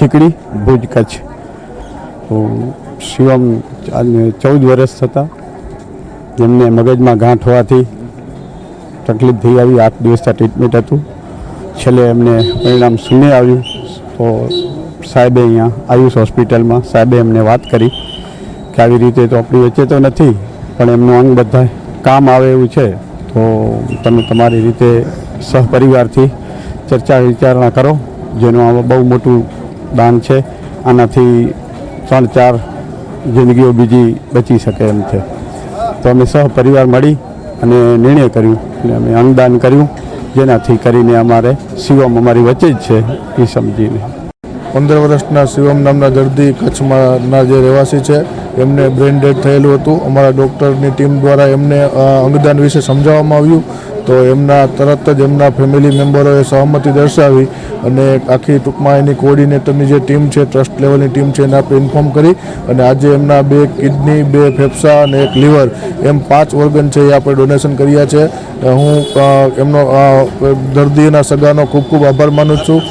ચીકડી ભુજ કચ્છ. તો શિવમ ચૌદ વર્ષ થતા જેમને મગજમાં ગાંઠ હોવાથી તકલીફ થઈ આવી, આઠ દિવસના ટ્રીટમેન્ટ હતું. છેલ્લે એમને પરિણામ શૂન્ય આવ્યું. તો સાહેબે અહીંયા આયુષ હોસ્પિટલમાં, સાહેબે એમને વાત કરી કે આવી રીતે તો આપણી વચ્ચે તો નથી, પણ એમનું અંગ બધા કામ આવે એવું છે. તો તમે તમારી રીતે સહપરિવારથી ચર્ચા વિચારણા કરો, જેનું આ બહુ મોટું દાન છે. આનાથી ત્રણ ચાર જિંદગીઓ બીજી બચી શકે એમ છે. તો અમે સહપરિવાર મળી અને નિર્ણય કર્યું અને અમે અંગદાન કર્યું. જેનાથી કરીને અમારે શિવમ અમારી વચ્ચે જ છે એ સમજીને. પંદર વર્ષના શિવમ નામના દર્દી કચ્છમાંના જે રહેવાસી છે, એમને બ્રેન ડેડ થયેલું હતું. અમારા ડૉક્ટરની ટીમ દ્વારા એમને અંગદાન વિશે સમજાવવામાં આવ્યું. તો એમના તરત જ એમના ફેમિલી મેમ્બરોએ સહમતિ દર્શાવી અને આખી ટૂંકમાં એની કોઓર્ડિનેટરની જે ટીમ છે ટ્રસ્ટ લેવલની ટીમ છે, એને આપણે ઇન્ફોર્મ કરી અને આજે એમના બે કિડની બે ફેફસા અને એક લીવર એમ પાંચ ઓર્ગન છે એ આપણે ડોનેશન કર્યા છે. હું એમનો દર્દીના સગાનો ખૂબ ખૂબ આભાર માનું છું.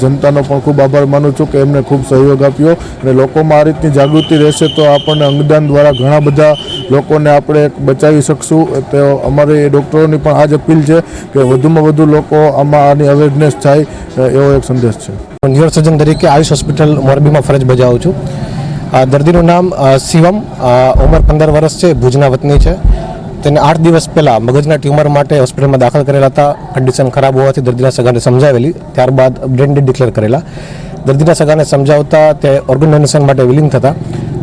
જનતાનો પણ ખૂબ આભાર માનું છું કે એમને ખૂબ સહયોગ આપ્યો અને લોકોમાં આ રીતની જાગૃતિ રહેશે તો આપણને અંગદાન દ્વારા ઘણા બધા લોકોને આપણે બચાવી શકશું. તો અમારે ડૉક્ટરોની પણ આ જ અપીલ છે કે વધુમાં વધુ લોકો આમાં આની અવેરનેસ થાય એવો એક સંદેશ છે. ન્યુરોસર્જન તરીકે આયુષ હોસ્પિટલ મોરબીમાં ફરજ બજાવું છું. દર્દીનું નામ શિવમ. ઉંમર પંદર વર્ષ છે, ભુજના વતની છે. તેને આઠ દિવસ પહેલાં મગજના ટ્યુમર માટે હોસ્પિટલમાં દાખલ કરેલા હતા. કન્ડિશન ખરાબ હોવાથી દર્દીના સગાને સમજાવેલી. ત્યારબાદ બ્રેન ડેડ ડિક્લેર કરેલા. દર્દીના સગાને સમજાવતા તે ઓર્ગન ડોનેશન માટે વિલિંગ થતા.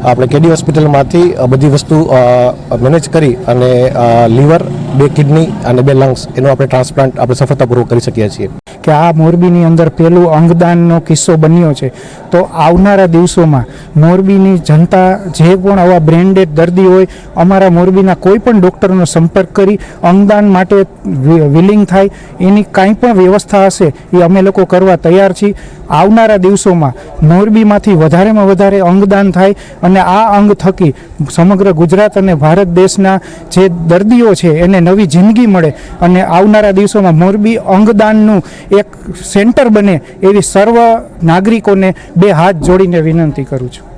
આપણે કેડી હોસ્પિટલમાંથી બધી વસ્તુ મેનેજ કરી અને લીવર, બે કિડની અને બે લંગ્સ એનો આપણે ટ્રાન્સપ્લાન્ટ આપણે સફળતાપૂર્વક કરી શકીએ છીએ. કે આ મોરબીની અંદર પહેલું અંગદાનનો કિસ્સો બન્યો છે. તો આવનારા દિવસોમાં મોરબીની જનતા જે પણ આવા બ્રેન્ડેડ દર્દી હોય, અમારા મોરબીના કોઈ પણ ડૉક્ટરનો સંપર્ક કરી અંગદાન માટે વિલિંગ થાય, એની કાંઈ પણ વ્યવસ્થા હશે, એ અમે લોકો કરવા તૈયાર છીએ. આવનારા દિવસોમાં મોરબીમાંથી વધારેમાં વધારે અંગદાન થાય અને આ અંગ થકી સમગ્ર ગુજરાત અને ભારત દેશના જે દર્દીઓ છે, એને નવી જિંદગી મળે. અને આવનારા દિવસોમાં મોરબી અંગદાનનું એક સેન્ટર બને એવી સર્વ નાગરિકોને બે હાથ જોડીને વિનંતી કરું છું.